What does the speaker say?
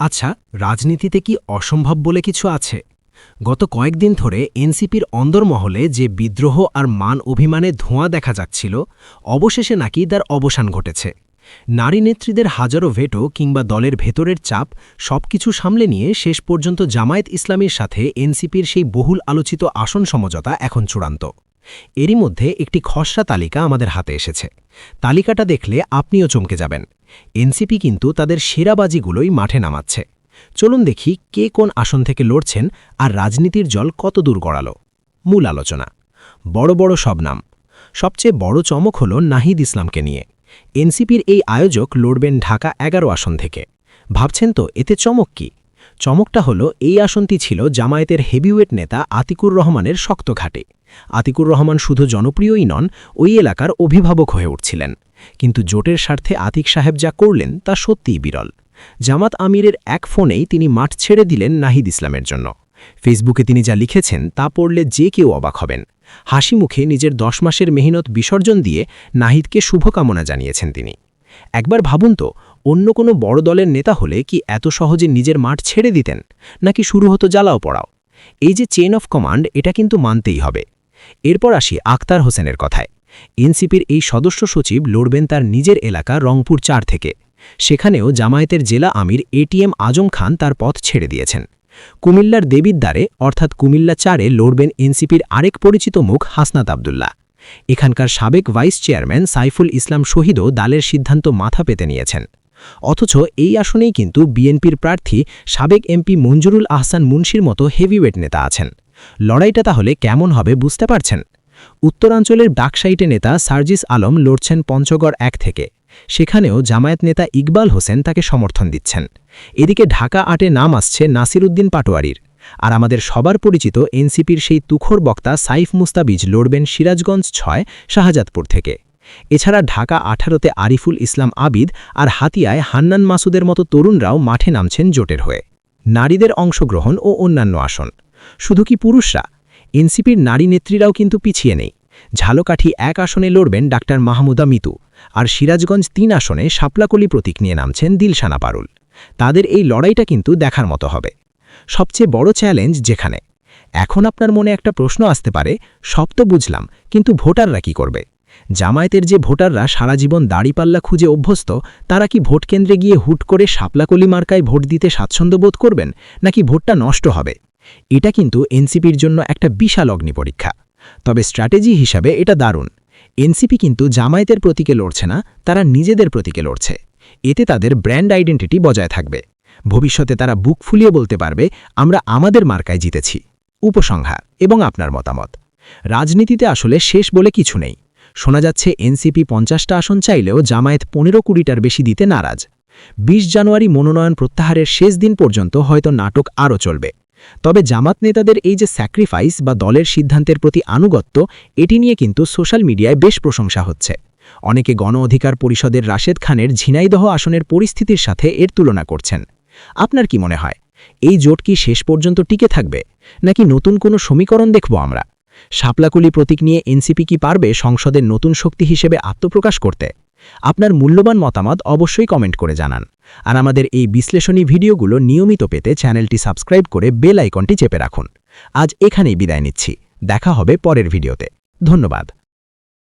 আচ্ছা রাজনীতিতে কি অসম্ভব বলে কিছু আছে? গত কয়েকদিন ধরে এনসিপির অন্দরমহলে যে বিদ্রোহ আর মান অভিমানে ধোঁয়া দেখা যাচ্ছিল, অবশেষে নাকি তার অবসান ঘটেছে। নারী নেত্রীদের হাজারো ভেটো কিংবা দলের ভেতরের চাপ সবকিছু সামলে নিয়ে শেষ পর্যন্ত জামায়াত ইসলামীর সাথে এনসিপির সেই বহুল আলোচিত আসন সমঝোতা এখন চূড়ান্ত। এরই মধ্যে একটি খসড়া তালিকা আমাদের হাতে এসেছে। তালিকাটা দেখলে আপনিও চমকে যাবেন। এনসিপি কিন্তু তাদের সেরাবাজিগুলোই মাঠে নামাচ্ছে। চলুন দেখি কে কোন আসন থেকে লড়ছেন আর রাজনীতির জল কত দূর গড়াল। মূল আলোচনা। বড় বড় সব নাম। সবচেয়ে বড় চমক হল নাহিদ ইসলামকে নিয়ে। এনসিপির এই আয়োজক লড়বেন ঢাকা এগারো আসন থেকে। ভাবছেন তো, এতে চমক কি? চমকটা হলো এই আসনটি ছিল জামায়াতের হেভিওয়েট নেতা আতিকুর রহমানের শক্ত ঘাটে। আতিকুর রহমান শুধু জনপ্রিয়ই নন, ওই এলাকার অভিভাবক হয়ে উঠছিলেন। কিন্তু জোটের স্বার্থে আতিক সাহেব যা করলেন তা সত্যিই বিরল। জামাত আমিরের এক ফোনেই তিনি মাঠ ছেড়ে দিলেন নাহিদ ইসলামের জন্য। ফেসবুকে তিনি যা লিখেছেন তা পড়লে যে কেউ অবাক হবেন। হাসি মুখে নিজের দশ মাসের মেহনত বিসর্জন দিয়ে নাহিদকে শুভকামনা জানিয়েছেন তিনি। একবার ভাবুন তো, অন্য কোনো বড় দলের নেতা হলে কি এত সহজে নিজের মাঠ ছেড়ে দিতেন? নাকি শুরু হতো জ্বালাও পড়াও? এই যে চেন অফ কমান্ড এটা কিন্তু মানতেই হবে। এরপর আসি আক্তার হোসেনের কথায়। এনসিপির এই সদস্য সচিব লড়বেন তার নিজের এলাকা রংপুর চার থেকে। সেখানেও জামায়াতের জেলা আমির এটিএম আজম খান তার পথ ছেড়ে দিয়েছেন। কুমিল্লার দেবিদ্বারে, অর্থাৎ কুমিল্লা চারে লড়বেন এনসিপির আরেক পরিচিত মুখ হাসনাত আবদুল্লাহ। এখানকার সাবেক ভাইস চেয়ারম্যান সাইফুল ইসলাম শহীদও দালের সিদ্ধান্ত মাথা পেতে নিয়েছেন। অথচ এই আসনেই কিন্তু বিএনপির প্রার্থী সাবেক এমপি মঞ্জুরুল আহসান মুন্সির মতো হেভিওয়েট নেতা আছেন। লড়াইটা তাহলে কেমন হবে বুঝতে পারছেন? উত্তরাঞ্চলের ডাকসাইটে নেতা সার্জিস আলম লড়ছেন পঞ্চগড় এক থেকে। সেখানেও জামায়াত নেতা ইকবাল হোসেন তাকে সমর্থন দিচ্ছেন। এদিকে ঢাকা আটে নাম আসছে নাসিরুদ্দিন পাটোয়ারির। আর আমাদের সবার পরিচিত এনসিপির সেই তুখর বক্তা সাইফ মুস্তাবিজ লড়বেন সিরাজগঞ্জ ছয়, শাহজাদপুর থেকে। এছাড়া ঢাকা আঠারোতে আরিফুল ইসলাম আবিদ আর হাতিয়ায় হান্নান মাসুদের মতো তরুণরাও মাঠে নামছেন জোটের হয়ে। নারীদের অংশগ্রহণ ও অন্যান্য আসন। শুধু কি পুরুষরা? এনসিপির নারী নেত্রীরাও কিন্তু পিছিয়ে নেই। ঝালকাঠি এক আসনে লড়বেন ডাক্তার মাহমুদা মিতু আর সিরাজগঞ্জ তিন আসনে সাপলাকলি প্রতীক নিয়ে নামছেন দিলশানা পারুল। তাদের এই লড়াইটা কিন্তু দেখার মতো হবে। সবচেয়ে বড় চ্যালেঞ্জ যেখানে। এখন আপনার মনে একটা প্রশ্ন আসতে পারে, সব তো বুঝলাম, কিন্তু ভোটাররা কি করবে? জামায়াতের যে ভোটাররা সারা জীবন দাড়িপাল্লা খুঁজে অভ্যস্ত, তারা কি ভোট কেন্দ্রে গিয়ে হুট করে সাপলাকলি মার্কায় ভোট দিতে স্বাচ্ছন্দ্য বোধ করবেন, নাকি ভোটটা নষ্ট হবে? এটা কিন্তু এনসিপির জন্য একটা বিশাল অগ্নি পরীক্ষা তবে স্ট্র্যাটেজি হিসাবে এটা দারুণ। এনসিপি কিন্তু জামায়াতের প্রতীকে লড়ছে না, তারা নিজেদের প্রতীকে লড়ছে। এতে তাদের ব্র্যান্ড আইডেন্টিটি বজায় থাকবে। ভবিষ্যতে তারা বুক ফুলিয়ে বলতে পারবে, আমরা আমাদের মার্কায় জিতেছি। উপসংহার এবং আপনার মতামত। রাজনীতিতে আসলে শেষ বলে কিছু নেই। শোনা যাচ্ছে এনসিপি পঞ্চাশটা আসন চাইলেও জামায়াত পনেরো কুড়িটার বেশি দিতে নারাজ। ২০ জানুয়ারি মনোনয়ন প্রত্যাহারের শেষ দিন পর্যন্ত হয়তো নাটক আরও চলবে। তবে জামাত নেতাদের এই যে স্যাক্রিফাইস বা দলের সিদ্ধান্তের প্রতি আনুগত্য, এটি নিয়ে কিন্তু সোশ্যাল মিডিয়ায় বেশ প্রশংসা হচ্ছে। অনেকে গণ অধিকার পরিষদের রাশেদ খানের ঝিনাইদহ আসনের পরিস্থিতির সাথে এর তুলনা করছেন। আপনার কি মনে হয়, এই জোট কি শেষ পর্যন্ত টিকে থাকবে, নাকি নতুন কোনো সমীকরণ দেখব আমরা? শাপলাকুলি প্রতীক নিয়ে এনসিপি কি পারবে সংসদের নতুন শক্তি হিসেবে আত্মপ্রকাশ করতে? আপনার মূল্যবান মতামত অবশ্যই কমেন্ট করে জানান। আর আমাদের এই বিশ্লেষণী ভিডিওগুলো নিয়মিত পেতে চ্যানেলটি সাবস্ক্রাইব করে বেল আইকনটি চেপে রাখুন। আজ এখানেই বিদায় নিচ্ছি। দেখা হবে পরের ভিডিওতে। ধন্যবাদ।